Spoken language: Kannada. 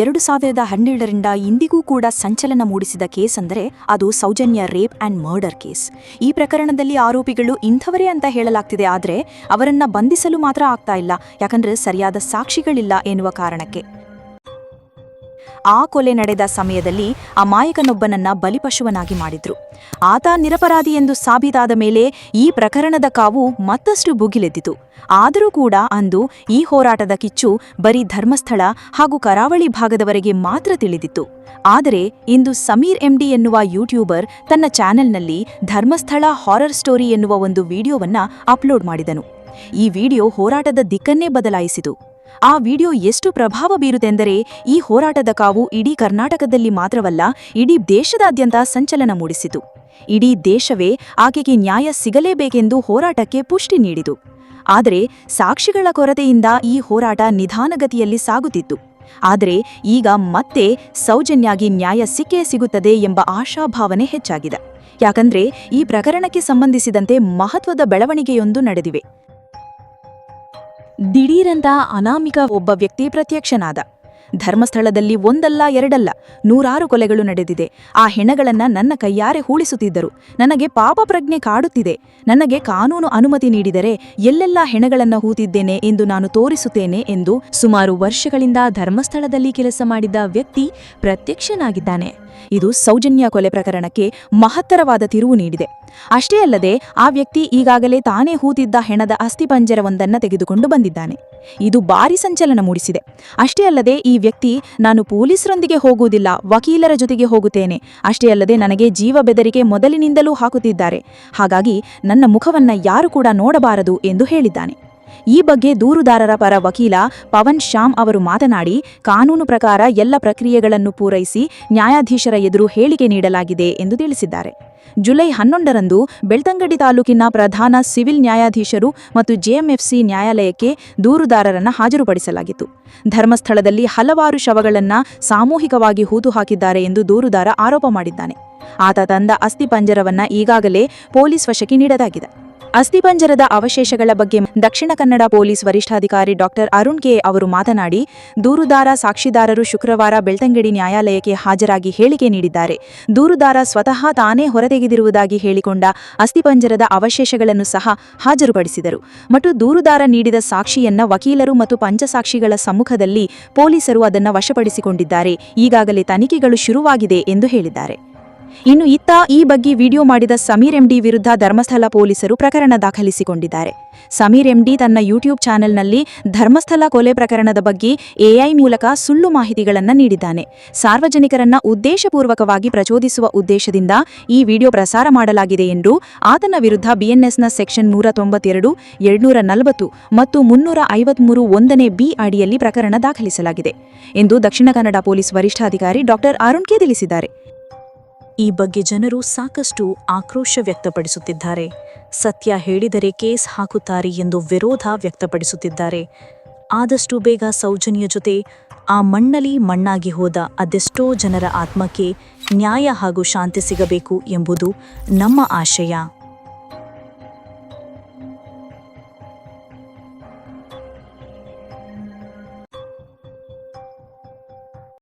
ಎರಡು ಸಾವಿರದ ಹನ್ನೆರಡರಿಂದ ಇಂದಿಗೂ ಕೂಡ ಸಂಚಲನ ಮೂಡಿಸಿದ ಕೇಸ್ ಅಂದರೆ ಅದು Soujanya rape and murder case. ಈ ಪ್ರಕರಣದಲ್ಲಿ ಆರೋಪಿಗಳು ಇಂಥವರೇ ಅಂತ ಹೇಳಲಾಗ್ತಿದೆ ಆದರೆ ಅವರನ್ನ ಬಂಧಿಸಲು ಮಾತ್ರ ಆಗ್ತಾ ಇಲ್ಲ. ಯಾಕಂದ್ರೆ ಸರಿಯಾದ ಸಾಕ್ಷಿಗಳಿಲ್ಲ ಎನ್ನುವ ಕಾರಣಕ್ಕೆ. ಆ ಕೊಲೆ ನಡೆದ ಸಮಯದಲ್ಲಿ ಅಮಾಯಕನೊಬ್ಬನನ್ನ ಬಲಿಪಶುವನಾಗಿ ಮಾಡಿದ್ರು. ಆತ ನಿರಪರಾಧಿ ಎಂದು ಸಾಬೀತಾದ ಮೇಲೆ ಈ ಪ್ರಕರಣದ ಕಾವು ಮತ್ತಷ್ಟು ಭುಗಿಲೆದ್ದಿತು. ಆದರೂ ಕೂಡ ಅಂದು ಈ ಹೋರಾಟದ ಕಿಚ್ಚು ಬರೀ ಧರ್ಮಸ್ಥಳ ಹಾಗೂ ಕರಾವಳಿ ಭಾಗದವರೆಗೆ ಮಾತ್ರ ತಿಳಿದಿತ್ತು. ಆದರೆ ಇಂದು ಸಮೀರ್ ಎಂಡಿ ಎನ್ನುವ ಯೂಟ್ಯೂಬರ್ ತನ್ನ ಚಾನೆಲ್ನಲ್ಲಿ ಧರ್ಮಸ್ಥಳ ಹಾರರ್ ಸ್ಟೋರಿ ಎನ್ನುವ ಒಂದು ವಿಡಿಯೋವನ್ನ ಅಪ್ಲೋಡ್ ಮಾಡಿದನು. ಈ ವಿಡಿಯೋ ಹೋರಾಟದ ದಿಕ್ಕನ್ನೇ ಬದಲಾಯಿಸಿತು. ಆ ವಿಡಿಯೋ ಎಷ್ಟು ಪ್ರಭಾವ ಬೀರುತ್ತೆಂದರೆ ಈ ಹೋರಾಟದ ಕಾವು ಇಡೀ ಕರ್ನಾಟಕದಲ್ಲಿ ಮಾತ್ರವಲ್ಲ, ಇಡೀ ದೇಶದಾದ್ಯಂತ ಸಂಚಲನ ಮೂಡಿಸಿತು. ಇಡೀ ದೇಶವೇ ಆಕೆಗೆ ನ್ಯಾಯ ಸಿಗಲೇಬೇಕೆಂದು ಹೋರಾಟಕ್ಕೆ ಪುಷ್ಟಿ ನೀಡಿತು. ಆದರೆ ಸಾಕ್ಷಿಗಳ ಕೊರತೆಯಿಂದ ಈ ಹೋರಾಟ ನಿಧಾನಗತಿಯಲ್ಲಿ ಸಾಗುತ್ತಿತ್ತು. ಆದರೆ ಈಗ ಮತ್ತೆ ಸೌಜನ್ಯಾಗಿ ನ್ಯಾಯ ಸಿಕ್ಕೇ ಸಿಗುತ್ತದೆ ಎಂಬ ಆಶಾಭಾವನೆ ಹೆಚ್ಚಾಗಿದೆ. ಯಾಕಂದ್ರೆ ಈ ಪ್ರಕರಣಕ್ಕೆ ಸಂಬಂಧಿಸಿದಂತೆ ಮಹತ್ವದ ಬೆಳವಣಿಗೆಯೊಂದು ನಡೆದಿವೆ. ದಿಢೀರಂತ ಅನಾಮಿಕ ಒಬ್ಬ ವ್ಯಕ್ತಿ ಪ್ರತ್ಯಕ್ಷನಾದ. ಧರ್ಮಸ್ಥಳದಲ್ಲಿ ಒಂದಲ್ಲ, ಎರಡಲ್ಲ, ನೂರಾರು ಕೊಲೆಗಳು ನಡೆದಿದೆ. ಆ ಹೆಣಗಳನ್ನ ನನ್ನ ಕೈಯಾರೆ ಹೂಳಿಸುತ್ತಿದ್ದರು. ನನಗೆ ಪಾಪ ಪ್ರಜ್ಞೆ ಕಾಡುತ್ತಿದೆ. ನನಗೆ ಕಾನೂನು ಅನುಮತಿ ನೀಡಿದರೆ ಎಲ್ಲೆಲ್ಲ ಹೆಣಗಳನ್ನ ಹೂತಿದ್ದೇನೆ ಎಂದು ನಾನು ತೋರಿಸುತ್ತೇನೆ ಎಂದು ಸುಮಾರು ವರ್ಷಗಳಿಂದ ಧರ್ಮಸ್ಥಳದಲ್ಲಿ ಕೆಲಸ ಮಾಡಿದ್ದ ವ್ಯಕ್ತಿ ಪ್ರತ್ಯಕ್ಷನಾಗಿದ್ದಾನೆ. ಇದು ಸೌಜನ್ಯ ಕೊಲೆ ಪ್ರಕರಣಕ್ಕೆ ಮಹತ್ತರವಾದ ತಿರುವು ನೀಡಿದೆ. ಅಷ್ಟೇ ಅಲ್ಲದೆ, ಆ ವ್ಯಕ್ತಿ ಈಗಾಗಲೇ ತಾನೇ ಹೂತಿದ್ದ ಹೆಣದ ಅಸ್ಥಿಪಂಜರವೊಂದನ್ನು ತೆಗೆದುಕೊಂಡು ಬಂದಿದ್ದಾನೆ. ಇದು ಭಾರಿ ಸಂಚಲನ ಮೂಡಿಸಿದೆ. ಅಷ್ಟೇ ಅಲ್ಲದೆ, ಈ ವ್ಯಕ್ತಿ, ನಾನು ಪೊಲೀಸರೊಂದಿಗೆ ಹೋಗುವುದಿಲ್ಲ, ವಕೀಲರ ಜೊತೆಗೆ ಹೋಗುತ್ತೇನೆ. ಅಷ್ಟೇ ಅಲ್ಲದೆ ನನಗೆ ಜೀವ ಬೆದರಿಕೆ ಮೊದಲಿನಿಂದಲೂ ಹಾಕುತ್ತಿದ್ದಾರೆ. ಹಾಗಾಗಿ ನನ್ನ ಮುಖವನ್ನ ಯಾರು ಕೂಡ ನೋಡಬಾರದು ಎಂದು ಹೇಳಿದ್ದಾನೆ. ಈ ಬಗ್ಗೆ ದೂರುದಾರರ ಪರ ವಕೀಲ ಪವನ್ ಶ್ಯಾಮ್ ಅವರು ಮಾತನಾಡಿ, ಕಾನೂನು ಪ್ರಕಾರ ಎಲ್ಲ ಪ್ರಕ್ರಿಯೆಗಳನ್ನು ಪೂರೈಸಿ ನ್ಯಾಯಾಧೀಶರ ಎದುರು ಹೇಳಿಕೆ ನೀಡಲಾಗಿದೆ ಎಂದು ತಿಳಿಸಿದ್ದಾರೆ. ಜುಲೈ ಹನ್ನೊಂದರಂದು ಬೆಳ್ತಂಗಡಿ ತಾಲೂಕಿನ ಪ್ರಧಾನ ಸಿವಿಲ್ ನ್ಯಾಯಾಧೀಶರು ಮತ್ತು ಜೆಎಂಎಫ್ಸಿ ನ್ಯಾಯಾಲಯಕ್ಕೆ ದೂರುದಾರರನ್ನು ಹಾಜರುಪಡಿಸಲಾಗಿತ್ತು. ಧರ್ಮಸ್ಥಳದಲ್ಲಿ ಹಲವಾರು ಶವಗಳನ್ನು ಸಾಮೂಹಿಕವಾಗಿ ಹೂತು ಹಾಕಿದ್ದಾರೆ ಎಂದು ದೂರುದಾರ ಆರೋಪ ಮಾಡಿದ್ದಾನೆ. ಆತ ತಂದ ಅಸ್ಥಿಪಂಜರವನ್ನ ಈಗಾಗಲೇ ಪೊಲೀಸ್ ವಶಕ್ಕೆ ನೀಡಲಾಗಿದೆ. ಅಸ್ಥಿಪಂಜರದ ಅವಶೇಷಗಳ ಬಗ್ಗೆ ದಕ್ಷಿಣ ಕನ್ನಡ ಪೊಲೀಸ್ ವರಿಷ್ಠಾಧಿಕಾರಿ ಡಾಕ್ಟರ್ ಅರುಣ್ ಕೆ ಅವರು ಮಾತನಾಡಿ, ದೂರುದಾರ ಸಾಕ್ಷಿದಾರರು ಶುಕ್ರವಾರ ಬೆಳ್ತಂಗಡಿ ನ್ಯಾಯಾಲಯಕ್ಕೆ ಹಾಜರಾಗಿ ಹೇಳಿಕೆ ನೀಡಿದ್ದಾರೆ. ದೂರುದಾರ ಸ್ವತಃ ತಾನೇ ಹೊರತೆಗೆದಿರುವುದಾಗಿ ಹೇಳಿಕೊಂಡ ಅಸ್ಥಿಪಂಜರದ ಅವಶೇಷಗಳನ್ನು ಸಹ ಹಾಜರುಪಡಿಸಿದರು. ಮತ್ತು ದೂರುದಾರ ನೀಡಿದ ಸಾಕ್ಷಿಯನ್ನ ವಕೀಲರು ಮತ್ತು ಪಂಚಸಾಕ್ಷಿಗಳ ಸಮ್ಮುಖದಲ್ಲಿ ಪೊಲೀಸರು ಅದನ್ನು ವಶಪಡಿಸಿಕೊಂಡಿದ್ದಾರೆ. ಈಗಾಗಲೇ ತನಿಖೆಗಳು ಶುರುವಾಗಿದೆ ಎಂದು ಹೇಳಿದ್ದಾರೆ. ಇನ್ನು ಇತ್ತ ಈ ಬಗ್ಗೆ ವಿಡಿಯೋ ಮಾಡಿದ ಸಮೀರ್ ಎಂಡಿ ವಿರುದ್ಧ ಧರ್ಮಸ್ಥಳ ಪೊಲೀಸರು ಪ್ರಕರಣ ದಾಖಲಿಸಿಕೊಂಡಿದ್ದಾರೆ. ಸಮೀರ್ ಎಂಡಿ ತನ್ನ ಯೂಟ್ಯೂಬ್ ಚಾನೆಲ್ನಲ್ಲಿ ಧರ್ಮಸ್ಥಳ ಕೊಲೆ ಪ್ರಕರಣದ ಬಗ್ಗೆ ಎಐ ಮೂಲಕ ಸುಳ್ಳು ಮಾಹಿತಿಗಳನ್ನು ನೀಡಿದ್ದಾನೆ. ಸಾರ್ವಜನಿಕರನ್ನ ಉದ್ದೇಶಪೂರ್ವಕವಾಗಿ ಪ್ರಚೋದಿಸುವ ಉದ್ದೇಶದಿಂದ ಈ ವಿಡಿಯೋ ಪ್ರಸಾರ ಮಾಡಲಾಗಿದೆ ಎಂದು ಆತನ ವಿರುದ್ಧ ಬಿಎನ್ಎಸ್ನ ಸೆಕ್ಷನ್ ನೂರ ತೊಂಬತ್ತೆರಡು ಎರಡ್ನೂರ ನಲವತ್ತು ಮತ್ತು ಮುನ್ನೂರ ಐವತ್ಮೂರು ಒಂದನೇ ಬಿ ಅಡಿಯಲ್ಲಿ ಪ್ರಕರಣ ದಾಖಲಿಸಲಾಗಿದೆ ಎಂದು ದಕ್ಷಿಣ ಕನ್ನಡ ಪೊಲೀಸ್ ವರಿಷ್ಠಾಧಿಕಾರಿ ಡಾಕ್ಟರ್ ಅರುಣ್ ಕೆ ತಿಳಿಸಿದ್ದಾರೆ. ಈ ಬಗ್ಗೆ ಜನರು ಸಾಕಷ್ಟು ಆಕ್ರೋಶ ವ್ಯಕ್ತಪಡಿಸುತ್ತಿದ್ದಾರೆ. ಸತ್ಯ ಹೇಳಿದರೆ ಕೇಸ್ ಹಾಕುತ್ತಾರೆ ಎಂದು ವಿರೋಧ ವ್ಯಕ್ತಪಡಿಸುತ್ತಿದ್ದಾರೆ. ಆದಷ್ಟು ಬೇಗ ಸೌಜನ್ಯ ಜೊತೆ ಆ ಮಣ್ಣಲ್ಲಿ ಮಣ್ಣಾಗಿ ಹೋದ ಅದೆಷ್ಟೋ ಜನರ ಆತ್ಮಕ್ಕೆ ನ್ಯಾಯ ಹಾಗೂ ಶಾಂತಿ ಸಿಗಬೇಕು ಎಂಬುದು ನಮ್ಮ ಆಶಯ.